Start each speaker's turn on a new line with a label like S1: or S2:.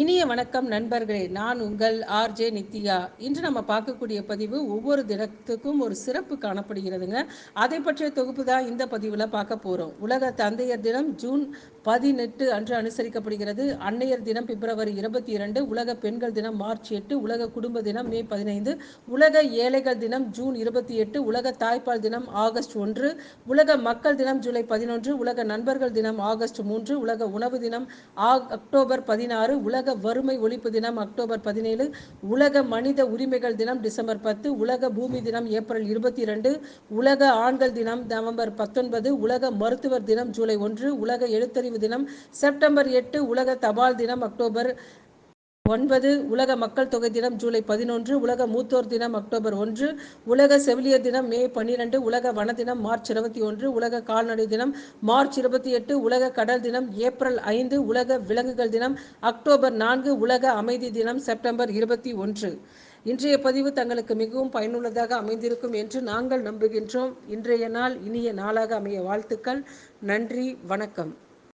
S1: இனிய வணக்கம் நண்பர்களே நான் உங்கள் ஆர்ஜே நித்யா. இன்று நம்ம பார்க்கக்கூடிய பதிவு ஒவ்வொரு தினத்துக்கும் ஒரு சிறப்பு காணப்படுகிறதுங்க. அதை பற்றிய தொகுப்பு தான் இந்த பதிவில் பார்க்க போகிறோம் உலக தந்தையர் தினம் ஜூன் பதினெட்டு அன்று அனுசரிக்கப்படுகிறது. அன்னையர் தினம் பிப்ரவரி இருபத்தி இரண்டு உலக பெண்கள் தினம் மார்ச் எட்டு உலக குடும்ப தினம் மே பதினைந்து உலக ஏழைகள் தினம் ஜூன் இருபத்தி எட்டு உலக தாய்ப்பால் தினம் ஆகஸ்ட் ஒன்று உலக மக்கள் தினம் ஜூலை பதினொன்று உலக நண்பர்கள் தினம் ஆகஸ்ட் மூன்று உலக உணவு தினம் அக்டோபர் பதினாறு உலக வறுமை ஒழிப்பு தினம் அக்டோபர் பதினேழு உலக மனித உரிமைகள் தினம் டிசம்பர் பத்து உலக பூமி தினம் ஏப்ரல் இருபத்தி இரண்டு உலக ஆண்கள் தினம் நவம்பர் பத்தொன்பது உலக மருத்துவர் தினம் ஜூலை ஒன்று உலக எழுத்தறிவு தினம் செப்டம்பர் எட்டு உலக தபால் தினம் அக்டோபர் ஒன்பது உலக மக்கள் தொகை தினம் ஜூலை பதினொன்று உலக மூத்தோர் தினம் அக்டோபர் ஒன்று உலக செவிலியர் தினம் மே பன்னிரெண்டு உலக வன தினம் மார்ச் இருபத்தி ஒன்று உலக கால்நடை தினம் மார்ச் இருபத்தி எட்டு உலக கடல் தினம் ஏப்ரல் ஐந்து உலக விலங்குகள் தினம் அக்டோபர் நான்கு உலக அமைதி தினம் செப்டம்பர் இருபத்தி ஒன்று. இன்றைய பதிவு தங்களுக்கு மிகவும் பயனுள்ளதாக அமைந்திருக்கும் என்று நாங்கள் நம்புகின்றோம். இன்றைய நாள் இனிய நாளாக அமைய வாழ்த்துக்கள். நன்றி வணக்கம்.